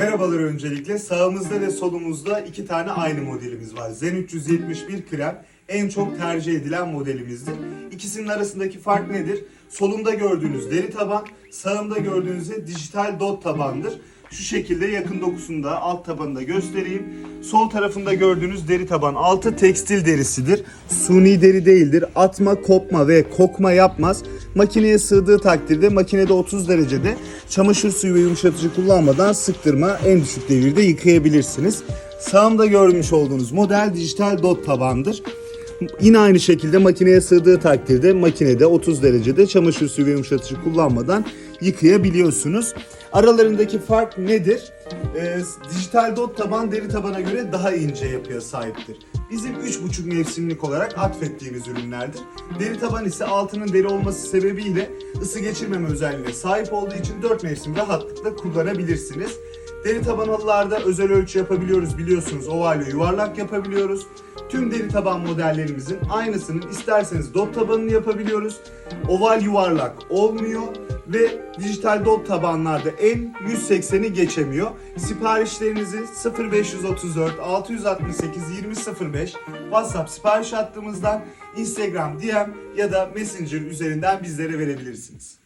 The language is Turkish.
Merhabalar öncelikle. Sağımızda ve solumuzda iki tane aynı modelimiz var. Zen 371 krem en çok tercih edilen modelimizdir. İkisinin arasındaki fark nedir? Solumda gördüğünüz deri taban, sağımda gördüğünüz de dijital dot tabandır. Şu şekilde yakın dokusunda alt tabanı da göstereyim. Sol tarafında gördüğünüz deri taban altı tekstil derisidir. Suni deri değildir. Atma, kopma ve kokma yapmaz. Makineye sığdığı takdirde makinede 30 derecede çamaşır suyu ve yumuşatıcı kullanmadan sıktırma en düşük devirde yıkayabilirsiniz. Sağımda görmüş olduğunuz model dijital dot tabandır. Yine aynı şekilde makineye sığdığı takdirde makinede 30 derecede çamaşır suyu ve yumuşatıcı kullanmadan yıkayabiliyorsunuz. Aralarındaki fark nedir? Ee, dijital dot taban deri tabana göre daha ince yapıya sahiptir. Bizim 3,5 mevsimlik olarak atfettiğimiz ürünlerdir. Deri taban ise altının deri olması sebebiyle ısı geçirmeme özelliğine sahip olduğu için 4 mevsim rahatlıkla kullanabilirsiniz. Deri taban halılarda özel ölçü yapabiliyoruz biliyorsunuz. Oval yuvarlak yapabiliyoruz. Tüm deri taban modellerimizin aynısının isterseniz dot tabanını yapabiliyoruz. Oval yuvarlak olmuyor ve dijital dot tabanlarda en 180'i geçemiyor. Siparişlerinizi 0534 668 2005 WhatsApp sipariş hattımızdan Instagram DM ya da Messenger üzerinden bizlere verebilirsiniz.